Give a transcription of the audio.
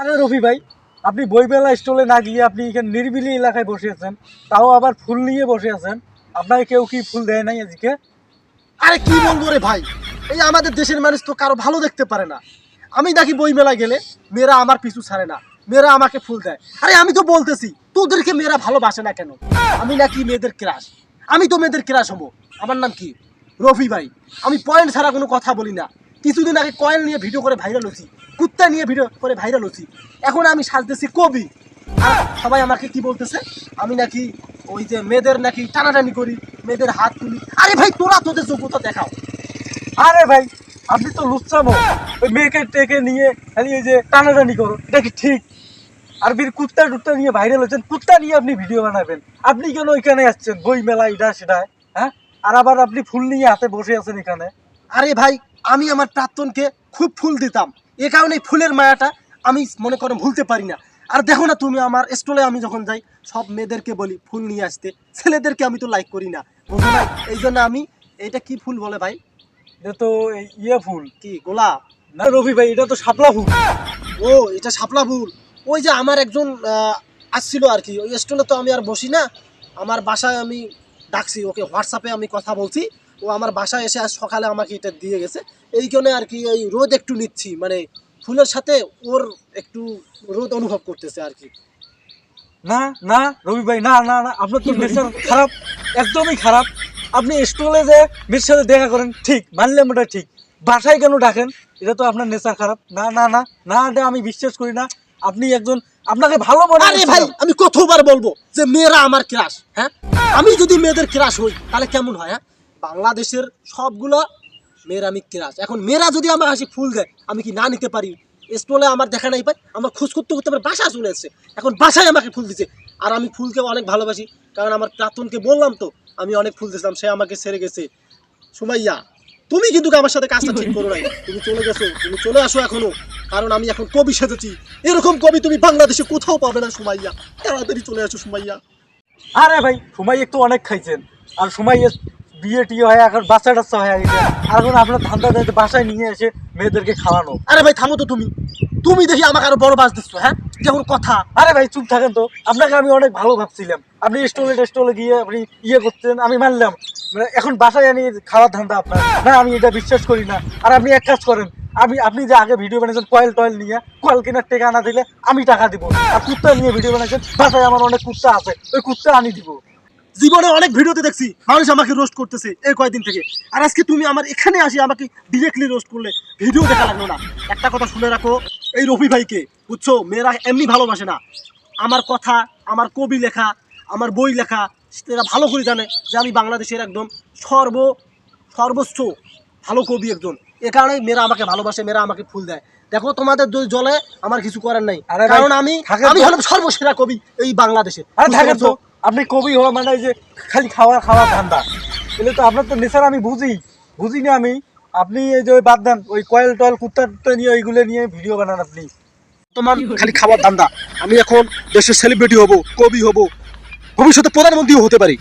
আরে রফি ভাই, আপনি বইমেলা স্টলে না গিয়ে আপনি এখানে নিরিবিলি এলাকায় বসে আছেন, তাও আবার ফুল নিয়ে বসে আছেন, আপনাকে কেউ কি ফুল দেয় নাই আজকে? আরে কি বলব রে ভাই, এই আমাদের দেশের মানুষ তো কারও ভালো দেখতে পারে না। আমি নাকি বই মেলায় গেলে মেয়েরা আমার পিছু ছাড়ে না, মেয়েরা আমাকে ফুল দেয়। আরে আমি তো বলতেছি, তোদেরকে মেয়েরা ভালোবাসে না কেন? আমি নাকি মেয়েদের ক্রাশ? আমি তো মেয়েদের ক্রাশ হব। আমার নাম কি? রফি ভাই, আমি পয়েন্ট ছাড়া কোনো কথা বলি না। কিছুদিন আগে কয়েন নিয়ে ভিডিও করে ভাইরাল হচ্ছি কুত্তা নিয়ে ভিডিও করে ভাইরাল হচ্ছি। এখন আমি সাজতেছি কবি। আর সবাই আমাকে কি বলতেছে? আমি নাকি ওই যে মেয়েদের নাকি টানাটানি করি, মেয়েদের হাত তুলি। আরে ভাই, তোরা তোদের যোগ্যতা দেখাও। আরে ভাই, আপনি তো লুচ্ছামো ওই মেয়েকে টেকে নিয়ে খালি এই যে টানাটানি করো, এটা কি ঠিক? আর বীর কুত্তা টুত্তা নিয়ে ভাইরাল হচ্ছেন, কুত্তা নিয়ে আপনি ভিডিও বানাবেন। আপনি কেন ওইখানে আসছেন? বই মেলা এটা সেটা হ্যাঁ? আর আবার আপনি ফুল নিয়ে হাতে বসে আছেন এখানে। আরে ভাই, আমি আমার প্রাক্তনকে খুব ফুল দিতাম। এ কারণে ফুলের মায়াটা আমি মনে করেন ভুলতে পারি না। আর দেখো না তুমি আমার স্টলে আমি যখন যাই সব মেয়েদেরকে বলি ফুল নিয়ে আসতে। ছেলেদেরকে আমি তো লাইক করি না। বুঝো না এই জন্য আমি এটা কি ফুল বলে ভাই? এটা তো ইয়ে ফুল। কি গোলাপ? না রবি ভাই এটা তো শাপলা ফুল। ও এটা শাপলা ফুল। ওই যে আমার একজন আসছিল আর কি ওই স্টলে তো আমি আর বসি না। আমার বাসায় আমি ডাকছি ওকে হোয়াটসঅ্যাপে আমি কথা বলছি। ও আমার বাসায় এসে আজ সকালে আমাকে এটা দিয়ে গেছে। এই কারণে আর কি ওই রোদ একটু নিচ্ছি মানে ফুলের সাথে ওর একটু রোদ অনুভব করতেছে আর কি। না না রবি ভাই না না না আপনার তো নেচার খারাপ একদমই খারাপ। আপনি স্টলে যে মেয়ের সাথে দেখা করেন ঠিক মানলাম ওটা ঠিক। বাসায় কেন ডাকেন? এটা তো আপনার নেচার খারাপ। না না না না এটা আমি বিশ্বাস করি না। আপনি একজন আপনাকে ভালো মনে আরে ভাই আমি কতবার বলব যে মেয়েরা আমার ক্রাশ হ্যাঁ? আমি যদি মেয়েদের ক্রাশ হই তাহলে কেমন হয় হ্যাঁ? বাংলাদেশের সবগুলো মেয়েরা আমি এখন মেয়েরা যদি আমার হাসি ফুল দেয়, আমি কি না নিতে পারি? স্টলে আমার দেখা নাই পাই আমার খোঁজ করতে করতে আমার বাসা চলে এসছে। এখন বাসায় আমাকে ফুল দিছে। আর আমি ফুলকে অনেক ভালোবাসি, কারণ আমার প্রাতনকে বললাম তো, আমি অনেক ফুল দিয়েছিলাম, সে আমাকে ছেড়ে গেছে। সুমাইয়া, তুমি কিন্তু আমার সাথে কাজটা ঠিক করো নাই। তুমি চলে গেছো, তুমি চলে আসো এখনও। কারণ আমি এখন কবি সেজেছি। এরকম কবি তুমি বাংলাদেশে কোথাও পাবে না, সুমাইয়া। তাড়াতাড়ি চলে আসো, সুমাইয়া। আরে ভাই সময় একটু অনেক খাইছেন। আর সময় বিয়ে টিয়ে হয়, এখন বাচ্চা টাচ্চা হয়ে আর এখন আপনার ধান্দা দিতে বাসায় নিয়ে এসে মেয়েদেরকে খাওয়ানো। আরে ভাই, থামো তো তুমি। তুমি দেখি আমাকে আরও বড় বাস দিচ্ছ হ্যাঁ? যেমন কথা। আরে ভাই, চুপ থাকেন তো। আপনাকে আমি অনেক ভালো ভাবছিলাম। আপনি স্টলে টেস্টলে গিয়ে আপনি ইয়ে করতেন, আমি মানলাম। মানে এখন বাসায় আনি, খাওয়ার ধান্দা আপনার। না, আমি এটা বিশ্বাস করি না। আর আপনি এক কাজ করেন, আমি, আপনি যে আগে ভিডিও বানিয়েছেন কয়েল টয়েল নিয়ে, কয়েল কেনার টাকা না দিলে আমি টাকা দিব। আর কুত্তা নিয়ে ভিডিও বানিয়েছেন, বাসায় আমার অনেক কুত্তা আছে, ওই কুত্তা আনি দিব। জীবনে অনেক ভিডিওতে দেখছি মানুষ আমাকে রোস্ট করতেছে এই কয়েকদিন থেকে। আর আজকে তুমি আমার এখানে আসি আমাকে ডিরেক্টলি রোস্ট করলে ভিডিও দেখা লাগল না। একটা কথা শুনে রাখো এই রফি ভাইকে বুঝছ? মেয়েরা এমনি ভালোবাসে না। আমার কথা আমার কবি লেখা আমার বই লেখা এরা ভালো করে জানে যে আমি বাংলাদেশের একদম সর্ব সর্বোচ্চ ভালো কবি একজন। এ কারণে মেয়েরা আমাকে ভালোবাসে মেয়েরা আমাকে ফুল দেয়। দেখো তোমাদের দুই জলে আমার কিছু করার নাই। কারণ আমি আমি হলাম সর্বসেরা কবি এই বাংলাদেশে। আরে থাকেন তো। আপনি কবি হওয়া মানে যে খালি খাওয়া খাওয়া ধান্দা। এগুলো তো আপনার তো নেশার আমি বুঝি বুঝি না আমি। আপনি এই যে বাদ দেন, ওই কয়েল, টয়েল, কুত্তা নিয়ে ওইগুলো নিয়ে ভিডিও বানান আপনি। তোমার খালি খাবার ধান্দা। আমি এখন দেশের সেলিব্রিটি হব, কবি হব, ভবিষ্যতে প্রধানমন্ত্রীও হতে পারি।